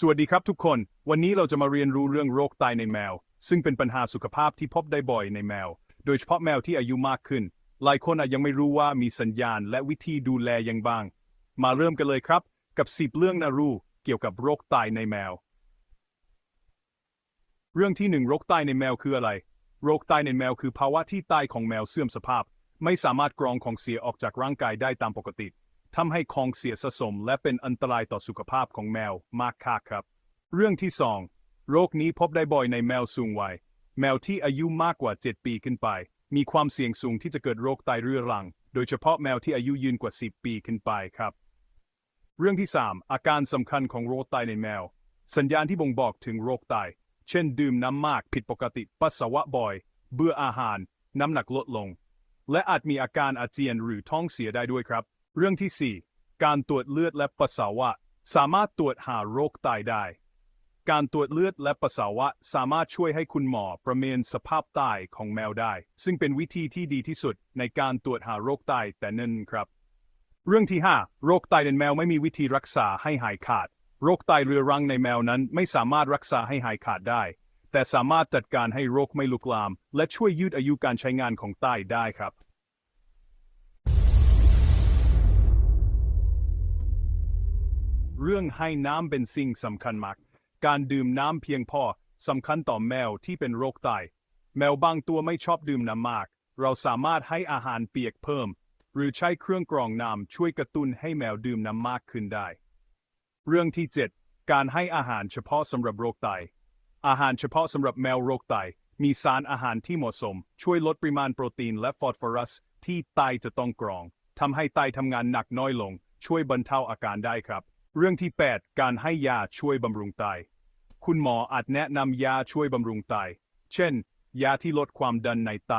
สวัสดีครับทุกคน วันนี้เราจะมาเรียนรู้เรื่องโรคไตในแมว ซึ่งเป็นปัญหาสุขภาพที่พบได้บ่อยในแมว โดยเฉพาะแมวที่อายุมากขึ้น หลายคนอาจยังไม่รู้ว่ามีสัญญาณและวิธีดูแลอยังบ้าง มาเริ่มกันเลยครับ กับสิบเรื่องน่ารู้เกี่ยวกับโรคไตในแมว เรื่องที่หนึ่งโรคไตในแมวคืออะไร โรคไตในแมวคือภาวะที่ไตของแมวเสื่อมสภาพ ไม่สามารถกรองของเสียออกจากร่างกายได้ตามปกติ ทำให้ของเสียสะสม และเป็นอันตรายต่อสุขภาพของแมวมากค่าครับ เรื่องที่สองโรคนี้พบได้บ่อยในแมวสูงวัย แมวที่อายุมากกว่า 7 ปีขึ้นไป มีความเสี่ยงสูงที่จะเกิดโรคไตเรื้อรัง โดยเฉพาะแมวที่อายุยืนกว่า 10 ปีขึ้นไปครับ เรื่องที่ 3 อาการสำคัญของโรคไตในแมว สัญญาณที่บ่งบอกถึงโรคไต เช่น ดื่มน้ำมากผิดปกติ ปัสสาวะบ่อย เบื่ออาหาร น้ำหนักลดลง และอาจมีอาการอาเจียนหรือท้องเสียได้ด้วยครับ เรื่องที่ 4 การตรวจเลือดและปัสสาวะ สามารถตรวจหาโรคไตได้ การตรวจเลือดและปัสสาวะสามารถช่วยให้คุณหมอประเมินสภาพไตของแมวได้ ซึ่งเป็นวิธีที่ดีที่สุดในการตรวจหาโรคไตแต่นั่นครับ เรื่องที่ 5 โรคไตในแมวไม่มีวิธีรักษาให้หายขาด โรคไตเรื้อรังในแมวนั้นไม่สามารถรักษาให้หายขาดได้ แต่สามารถจัดการให้โรคไม่ลุกลาม และช่วยยืดอายุการใช้งานของไตได้ครับ รื่องให้น้ำเป็นสิ่งสำคัญมาก การดื่มน้ำเพียงพอสำคัญต่อแมวที่เป็นโรคไต แมวบางตัวไม่ชอบดื่มน้ำมาก เราสามารถให้อาหารเปียกเพิ่ม หรือใช้เครื่องกรองน้ำช่วยกระตุ้นให้แมวดื่มน้ำมากขึ้นได้ เรื่องที่ 7 การให้อาหารเฉพาะสำหรับโรคไต อาหารเฉพาะสำหรับแมวโรคไต มีสารอาหารที่เหมาะสม ช่วยลดปริมาณโปรตีนและฟอสฟอรัส ที่ไตจะต้องกรองทำให้ไตทำงานหนักน้อยลง ช่วยบรรเทาอาการได้ครับ เรื่องที่ 8 การให้ยาช่วยบำรุงไต คุณหมออาจแนะนำยาช่วยบำรุงไต เช่น ยาที่ลดความดันในไต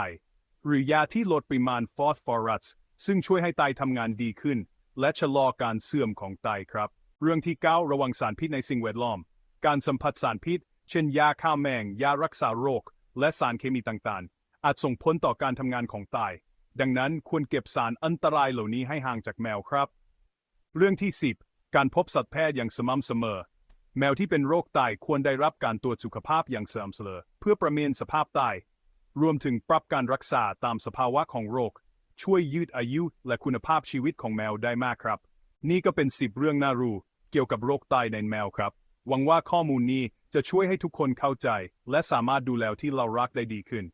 หรือยาที่ลดปริมาณฟอสฟอรัส ซึ่งช่วยให้ไตทำงานดีขึ้น และชะลอการเสื่อมของไตครับ เรื่องที่ 9 ระวังสารพิษในสิ่งแวดล้อม การสัมผัสสารพิษ เช่น ยาฆ่าแมง ยารักษาโรค และสารเคมีต่างๆ อาจส่งผลต่อการทำงานของไต ดังนั้นควรเก็บสารอันตรายเหล่านี้ให้ห่างจากแมวครับ เรื่องที่ 10 การพบสัตวแพทย์อย่างสม่ำเสมอ แมวที่เป็นโรคไตควรได้รับการตรวจสุขภาพอย่างสม่ำเสมอเพื่อประเมินสภาพไตรวมถึงปรับการรักษาตามสภาวะของโรค ช่วยยืดอายุและคุณภาพชีวิตของแมวได้มากครับ นี่ก็เป็น10เรื่องน่ารู้เกี่ยวกับโรคไตในแมวครับ หวังว่าข้อมูลนี้จะช่วยให้ทุกคนเข้าใจ และสามารถดูแลที่เรารักได้ดีขึ้น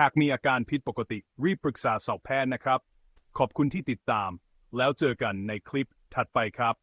หากมีอาการผิดปกติรีบปรึกษาสัตวแพทย์นะครับ ขอบคุณที่ติดตาม แล้วเจอกันในคลิปถัดไปครับ